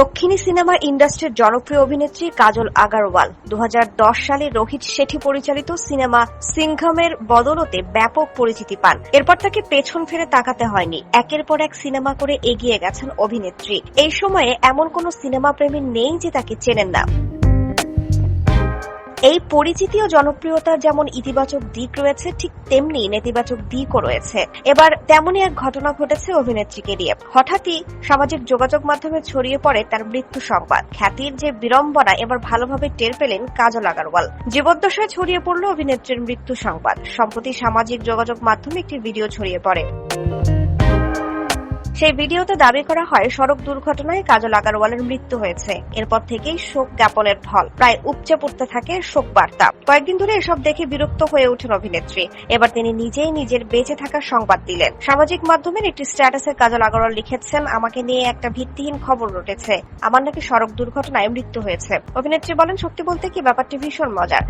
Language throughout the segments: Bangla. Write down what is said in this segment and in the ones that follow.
দক্ষিণী সিনেমা ইন্ডাস্ট্রির জনপ্রিয় অভিনেত্রী কাজল আগারওয়াল। দু হাজার দশ সালে রোহিত শেঠি পরিচালিত সিনেমা সিংঘমের বদলতে ব্যাপক পরিচিতি পান। এরপর তাকে পেছন ফিরে তাকাতে হয়নি। একের পর এক সিনেমা করে এগিয়ে গেছেন অভিনেত্রী। এই সময়ে এমন কোন সিনেমা প্রেমী নেই যে তাকে চেনেন না। এই পরিচিতি ও জনপ্রিয়তার যেমন ইতিবাচক দিক রয়েছে, ঠিক তেমনি নেতিবাচক দিকও রয়েছে। এবার তেমনই এক ঘটনা ঘটেছে অভিনেত্রীকে নিয়ে। হঠাৎই সামাজিক যোগাযোগ মাধ্যমে ছড়িয়ে পড়ে তার মৃত্যু সংবাদ। খ্যাতির যে বিড়ম্বনা, এবার ভালোভাবে টের পেলেন কাজল আগারওয়াল। জীবদ্দশায় ছড়িয়ে পড়ল অভিনেত্রীর মৃত্যু সংবাদ। সম্প্রতি সামাজিক যোগাযোগ মাধ্যমে একটি ভিডিও ছড়িয়ে পড়ে। সেই ভিডিওতে দাবি করা হয়, সড়ক দুর্ঘটনায় কাজল আগারওয়ালের মৃত্যু হয়েছে। এরপর থেকেই শোক জ্ঞাপনের ঢল। প্রায় উপচে পড়তে থাকে শোক বার্তা। কয়েকদিন ধরে এসব দেখে বিরক্ত হয়ে ওঠেন অভিনেত্রী। এবার তিনি নিজেই নিজের বেঁচে থাকার সংবাদ দিলেন। সামাজিক মাধ্যমের একটি স্ট্যাটাসে কাজল আগারওয়াল লিখেছেন, আমাকে নিয়ে একটা ভিত্তিহীন খবর রটেছে। আমার নাকি সড়ক দুর্ঘটনায় মৃত্যু হয়েছে। অভিনেত্রী বলেন, সত্যি বলতে কি ব্যাপারটি ভীষণ মজার।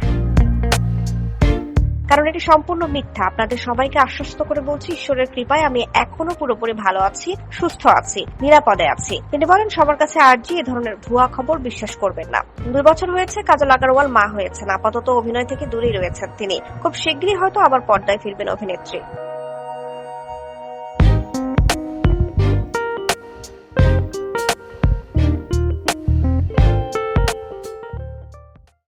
কারণ এটি সম্পূর্ণ মিথ্যা। আপনাদের সবাইকে আশ্বস্ত করে বলছি, ঈশ্বরের কৃপায় আমি এখনও পুরোপুরি ভালো আছি, সুস্থ আছি, নিরাপদে আছি। তিনি বলেন, সবার কাছে আরজি, এ ধরনের ভুয়া খবর বিশ্বাস করবেন না। দুই বছর হয়েছে কাজল আগারওয়াল মা হয়েছেন, আপাতত অভিনয় থেকে দূরেই রয়েছেন তিনি। খুব শীঘ্রই হয়তো আবার পর্দায় ফিরবেন অভিনেত্রী।